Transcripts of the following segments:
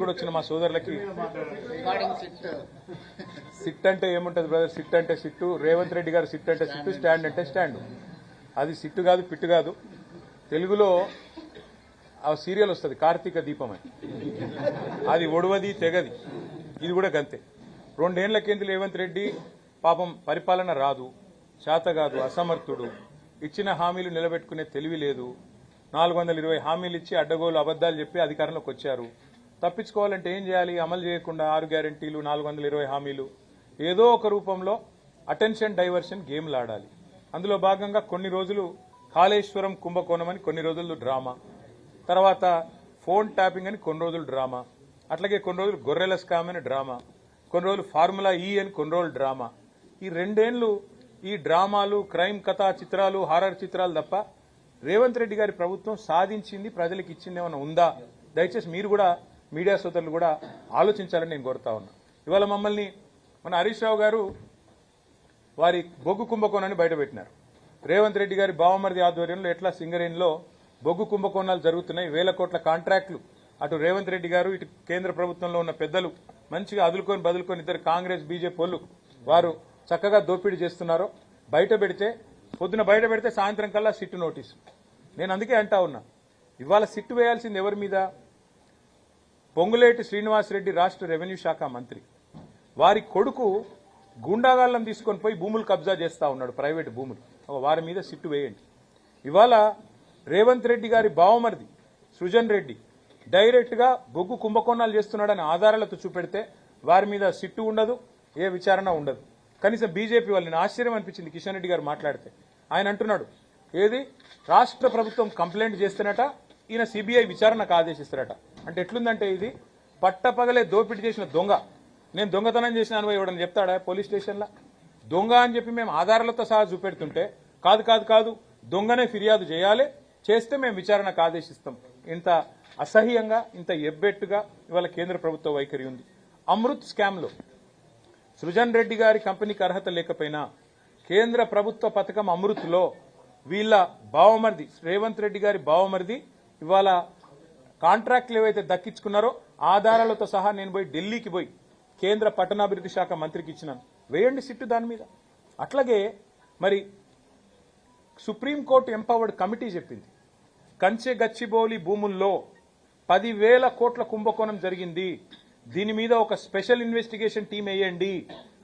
కూడా వచ్చిన మా సోదరులకి సిట్ అంటే ఏముంటది బ్రదర్? సిట్ అంటే సిట్టు. రేవంత్ రెడ్డి గారు సిట్ అంటే సిట్టు స్టాండ్ అంటే స్టాండ్. అది సిట్టు కాదు పిట్టు కాదు. తెలుగులో ఆ సీరియల్ వస్తుంది కార్తీక దీపం అని. అది ఒడవది తెగది. ఇది కూడా గంతే. రెండేళ్ళ కింద రేవంత్ రెడ్డి? పాపం పరిపాలన రాదు శాత కాదు అసమర్థుడు. ఇచ్చిన హామీలు నిలబెట్టుకునే తెలివి లేదు. నాలుగు వందల ఇరవై హామీలు ఇచ్చి అడ్డగోలు అబద్దాలు చెప్పి అధికారంలోకి వచ్చారు తప్పించుకోవాలంటే ఏం చేయాలి? అమలు చేయకుండా ఆరు గ్యారంటీలు నాలుగు వందల ఇరవై హామీలు. ఏదో ఒక రూపంలో అటెన్షన్ డైవర్షన్ గేమ్లు ఆడాలి. అందులో భాగంగా కొన్ని రోజులు కాళేశ్వరం కుంభకోణం అని కొన్ని రోజులు డ్రామా. తర్వాత ఫోన్ ట్యాపింగ్ అని కొన్ని రోజులు డ్రామా. అట్లాగే కొన్ని రోజులు గొర్రెల స్కామ్ అని డ్రామా. కొన్ని రోజులు ఫార్ములా ఈ అని కొన్ని రోజులు డ్రామా. ఈ రెండేళ్ళు ఈ డ్రామాలు క్రైమ్ కథా చిత్రాలు హారర్ చిత్రాలు తప్ప రేవంత్ రెడ్డి గారి ప్రభుత్వం సాధించింది ప్రజలకు ఇచ్చింది ఏమైనా ఉందా? దయచేసి మీరు కూడా మీడియా సోదరులు కూడా ఆలోచించాలని నేను కోరుతా ఉన్నా. ఇవాళ మమ్మల్ని మన హరీష్ రావు గారు వారి బొగ్గు కుంభకోణాన్ని బయటపెట్టినారు రేవంత్ రెడ్డి గారి బావమరిది ఆధ్వర్యంలో ఎట్లా సింగరేణిలో బొగ్గు కుంభకోణాలు జరుగుతున్నాయి వేల కోట్ల కాంట్రాక్టులు అటు రేవంత్ రెడ్డి గారు ఇటు కేంద్ర ప్రభుత్వంలో ఉన్న పెద్దలు మంచిగా అదులుకొని బదులుకొని ఇద్దరు కాంగ్రెస్ బీజేపీ వారు చక్కగా దోపిడీ చేస్తున్నారో బయట పెడితే పొద్దున బయట పెడితే సాయంత్రం కల్లా సిట్టు నోటీసు. నేను అందుకే అంటా ఉన్నా ఇవాళ సిట్టు వేయాల్సింది ఎవరి మీద? పొంగులేటి శ్రీనివాసరెడ్డి రాష్ట్ర రెవెన్యూ శాఖ మంత్రి. వారి కొడుకు గుండాగాళ్ళం తీసుకొని పోయి భూములు కబ్జా చేస్తా ఉన్నాడు ప్రైవేట్ భూములు. ఒక వారి మీద సిట్టు వేయండి. ఇవాళ రేవంత్ రెడ్డి గారి బావమరిది సృజన్ రెడ్డి డైరెక్ట్గా బొగ్గు కుంభకోణాలు చేస్తున్నాడని ఆధారాలతో చూపెడితే వారి మీద సిట్టు ఉండదు ఏ విచారణ ఉండదు. కనీసం బీజేపీ వాళ్ళని ఆశ్చర్యం అనిపించింది కిషన్ రెడ్డి గారు మాట్లాడితే. ఆయన అంటున్నాడు ఏది? రాష్ట్ర ప్రభుత్వం కంప్లైంట్ చేస్తేనట ఈయన సిబిఐ విచారణకు ఆదేశిస్తారట. అంటే ఎట్లుందంటే ఇది పట్టపగలే దోపిడీ చేసిన దొంగ. నేను దొంగతనం చేసిన అనుభవం ఇవ్వడం చెప్తాడా పోలీస్ స్టేషన్లో? దొంగ అని చెప్పి మేము ఆధారాలతో సహా చూపెడుతుంటే కాదు కాదు కాదు దొంగనే ఫిర్యాదు చేయాలి చేస్తే మేము విచారణకు ఆదేశిస్తాం. ఇంత అసహ్యంగా ఇంత ఎబ్బెట్టుగా ఇవాళ కేంద్ర ప్రభుత్వ వైఖరి ఉంది. అమృత్ స్కామ్లో సృజన్ రెడ్డి గారి కంపెనీకి అర్హత లేకపోయినా కేంద్ర ప్రభుత్వ పథకం అమృత్లో వీళ్ళ బావమరిది రేవంత్ రెడ్డి గారి బావమరిది ఇవాళ కాంట్రాక్ట్లు ఏవైతే దక్కించుకున్నారో ఆధారాలతో సహా నేను పోయి ఢిల్లీకి పోయి కేంద్ర పట్టణాభివృద్ధి శాఖ మంత్రికి ఇచ్చినాను. వేయండి సిట్టు దాని మీద. అట్లాగే మరి సుప్రీంకోర్టు ఎంపవర్డ్ కమిటీ చెప్పింది. కంచె గచ్చిబౌలి భూముల్లో పదివేల కోట్ల కుంభకోణం జరిగింది. దీని మీద ఒక స్పెషల్ ఇన్వెస్టిగేషన్ టీం వేయండి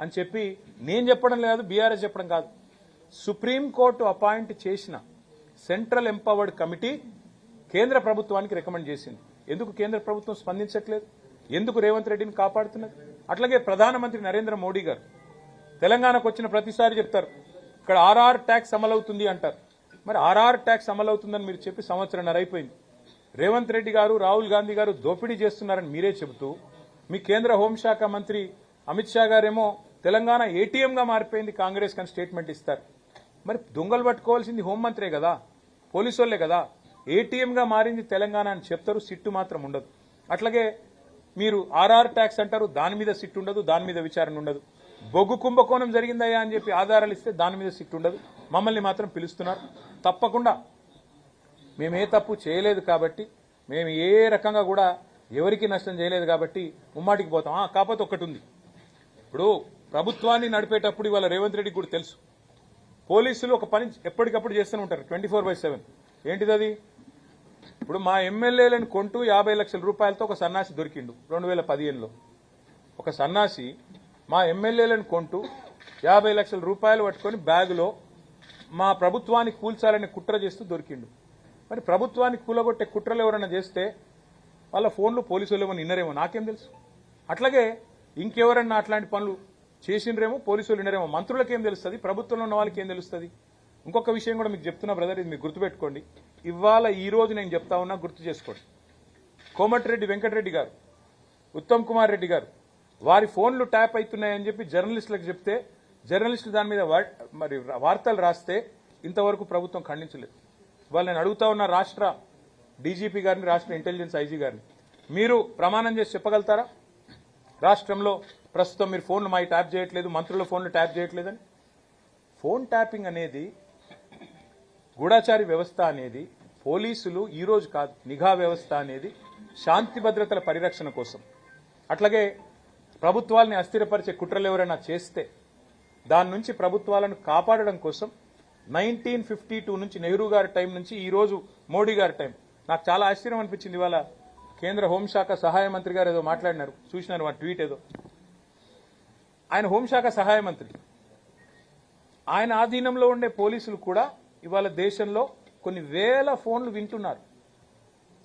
అని చెప్పి నేను చెప్పడం లేదు బీఆర్ఎస్ చెప్పడం కాదు. సుప్రీంకోర్టు అపాయింట్ చేసిన సెంట్రల్ ఎంపవర్డ్ కమిటీ కేంద్ర ప్రభుత్వానికి రికమెండ్ చేసింది. ఎందుకు కేంద్ర ప్రభుత్వం స్పందించట్లేదు? ఎందుకు రేవంత్ రెడ్డిని కాపాడుతున్నది అట్లాగే ప్రధానమంత్రి నరేంద్ర మోడీ గారు తెలంగాణకు వచ్చిన ప్రతిసారి చెప్తారు ఇక్కడ ఆర్ఆర్ ట్యాక్స్ అమలవుతుంది అంటారు. మరి ఆర్ఆర్ ట్యాక్స్ అమలవుతుందని మీరు చెప్పి సంవత్సరంన్నర అయిపోయింది. రేవంత్ రెడ్డి గారు రాహుల్ గాంధీ గారు దోపిడీ చేస్తున్నారని మీరే చెబుతూ మీ కేంద్ర హోంశాఖ మంత్రి అమిత్ షా గారేమో తెలంగాణ ఏటీఎంగా మారిపోయింది కాంగ్రెస్ కానీ స్టేట్మెంట్ ఇస్తారు. మరి దొంగలు పట్టుకోవాల్సింది హోంమంత్రే కదా పోలీసు వాళ్ళే కదా. ఏటీఎంగా మారింది తెలంగాణ అని చెప్తారు సిట్టు మాత్రం ఉండదు. అట్లాగే మీరు ఆర్ఆర్ ట్యాక్స్ అంటారు దాని మీద సిట్టు ఉండదు దాని మీద విచారణ ఉండదు. బొగ్గు కుంభకోణం జరిగిందయ్యా అని చెప్పి ఆధారాలు ఇస్తే దాని మీద సిట్టు ఉండదు. మమ్మల్ని మాత్రం పిలుస్తున్నారు. తప్పకుండా మేమే తప్పు చేయలేదు కాబట్టి మేము ఏ రకంగా కూడా ఎవరికి నష్టం చేయలేదు కాబట్టి ఉమ్మాటికి పోతాం. కాకపోతే ఒకటి ఉంది ఇప్పుడు ప్రభుత్వాన్ని నడిపేటప్పుడు ఇవాళ రేవంత్ రెడ్డికి కూడా తెలుసు. పోలీసులు ఒక పని ఎప్పటికప్పుడు చేస్తూనే ఉంటారు ట్వంటీ ఫోర్ బై సెవెన్. ఏంటిది అది ఇప్పుడు మా ఎమ్మెల్యేలను కొంటూ యాభై లక్షల రూపాయలతో ఒక సన్నాసి దొరికిండు రెండు వేల పదిహేనులో. ఒక సన్నాసి మా ఎమ్మెల్యేలను కొంటూ యాభై లక్షల రూపాయలు పట్టుకొని బ్యాగులో మా ప్రభుత్వాన్ని కూల్చాలని కుట్ర చేస్తూ దొరికిండు. మరి ప్రభుత్వాన్ని కూలగొట్టే కుట్రలు ఎవరైనా చేస్తే వాళ్ళ ఫోన్లు పోలీసులు ఏమో నిన్నరేమో నాకేం తెలుసు? అట్లాగే ఇంకెవరన్నా అట్లాంటి పనులు చేసిండ్రేమో పోలీసులు వినరేమో మంత్రులకేం తెలుస్తుంది? ప్రభుత్వంలో ఉన్న వాళ్ళకి ఏం తెలుస్తుంది? ఇంకొక విషయం కూడా మీకు చెప్తున్నా బ్రదర్ ఇది మీరు గుర్తుపెట్టుకోండి. ఇవాళ ఈ రోజు నేను చెప్తా ఉన్నా గుర్తు చేసుకోండి. కోమటిరెడ్డి వెంకటరెడ్డి గారు ఉత్తమ్ కుమార్ రెడ్డి గారు వారి ఫోన్లు ట్యాప్ అవుతున్నాయని చెప్పి జర్నలిస్టులకు చెప్తే జర్నలిస్టులు దాని మీద మరి వార్తలు రాస్తే ఇంతవరకు ప్రభుత్వం ఖండించలేదు. ఇవాళ నేను అడుగుతా ఉన్న రాష్ట్ర డీజీపీ గారిని రాష్ట్ర ఇంటెలిజెన్స్ ఐజీ గారిని. మీరు ప్రమాణం చేసి చెప్పగలుగుతారా? రాష్ట్రంలో ప్రస్తుతం మీరు ఫోన్లు మా ట్యాప్ చేయట్లేదు మంత్రుల ఫోన్లు ట్యాప్ చేయట్లేదని. ఫోన్ ట్యాపింగ్ అనేది గూఢాచారి వ్యవస్థ అనేది పోలీసులు ఈరోజు కాదు నిఘా వ్యవస్థ అనేది శాంతి భద్రతల పరిరక్షణ కోసం. అట్లాగే ప్రభుత్వాలని అస్థిరపరిచే కుట్రలు ఎవరైనా చేస్తే దాని నుంచి ప్రభుత్వాలను కాపాడడం కోసం నైన్టీన్ ఫిఫ్టీ టూ నుంచి నెహ్రూ గారి టైం నుంచి ఈ రోజు మోడీ గారి టైం. నాకు చాలా ఆశ్చర్యం అనిపించింది ఇవాళ కేంద్ర హోంశాఖ సహాయ మంత్రి గారు ఏదో మాట్లాడినారు చూసినారు మా ట్వీట్ ఏదో. ఆయన హోంశాఖ సహాయ మంత్రి. ఆయన ఆధీనంలో ఉండే పోలీసులు కూడా ఇవాళ దేశంలో కొన్ని వేల ఫోన్లు వింటున్నారు.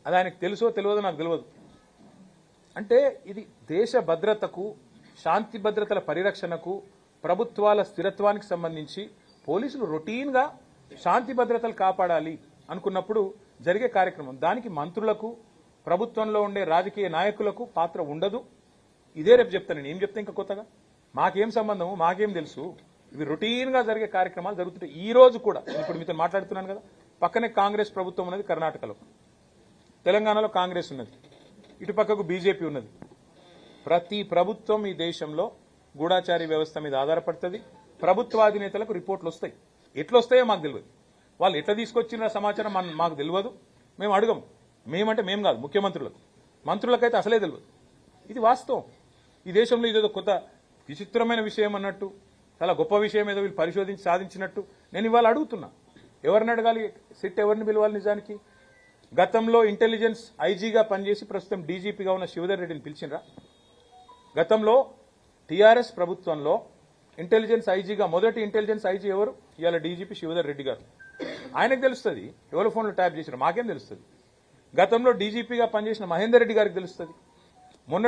అది ఆయనకు తెలుసో తెలియదో నాకు తెలియదు. అంటే ఇది దేశ భద్రతకు శాంతి భద్రతల పరిరక్షణకు ప్రభుత్వాల స్థిరత్వానికి సంబంధించి పోలీసులు రొటీన్గా శాంతి భద్రతలు కాపాడాలి అనుకున్నప్పుడు జరిగే కార్యక్రమం. దానికి మంత్రులకు ప్రభుత్వంలో ఉండే రాజకీయ నాయకులకు పాత్ర ఉండదు. ఇదే రేపు చెప్తాను నేను. ఏం చెప్తా ఇంకా కొత్తగా? మాకేం సంబంధము? మాకేం తెలుసు? ఇవి రొటీన్గా జరిగే కార్యక్రమాలు జరుగుతుంటాయి. ఈ రోజు కూడా ఇప్పుడు మీతో మాట్లాడుతున్నాను కదా పక్కనే కాంగ్రెస్ ప్రభుత్వం ఉన్నది కర్ణాటకలో. తెలంగాణలో కాంగ్రెస్ ఉన్నది. ఇటు పక్కకు బీజేపీ ఉన్నది. ప్రతి ప్రభుత్వం ఈ దేశంలో గూఢాచారి వ్యవస్థ మీద ఆధారపడుతుంది. ప్రభుత్వాధినేతలకు రిపోర్ట్లు వస్తాయి. ఎట్లా వస్తాయో మాకు తెలియదు. వాళ్ళు ఎట్లా తీసుకొచ్చిన సమాచారం మన- మాకు తెలియదు. మేము అడగం. మేమంటే మేము కాదు ముఖ్యమంత్రులకు. మంత్రులకైతే అసలే తెలియదు. ఇది వాస్తవం. ఈ దేశంలో ఇదేదో కొత్త విచిత్రమైన విషయం అన్నట్టు చాలా గొప్ప విషయం ఏదో వీళ్ళు పరిశోధించి సాధించినట్టు నేను ఇవాళ అడుగుతున్నా. ఎవరిని అడగాలి? సిట్ ఎవరిని పిలవాలి నిజానికి? గతంలో ఇంటెలిజెన్స్ ఐజీగా పనిచేసి ప్రస్తుతం డీజీపీగా ఉన్న శివధర్ రెడ్డిని పిలిచినరా? గతంలో టీఆర్ఎస్ ప్రభుత్వంలో ఇంటెలిజెన్స్ ఐజీగా మొదటి ఇంటెలిజెన్స్ ఐజీ ఎవరు? ఇవాళ డీజీపీ శివధర్ రెడ్డి గారు. ఆయనకు తెలుస్తుంది. ఎవరు ఫోన్లో ట్యాప్ చేసినారు మాకేం తెలుస్తుంది? గతంలో డీజీపీగా పనిచేసిన మహేందర్ రెడ్డి గారికి తెలుస్తుంది. మొన్న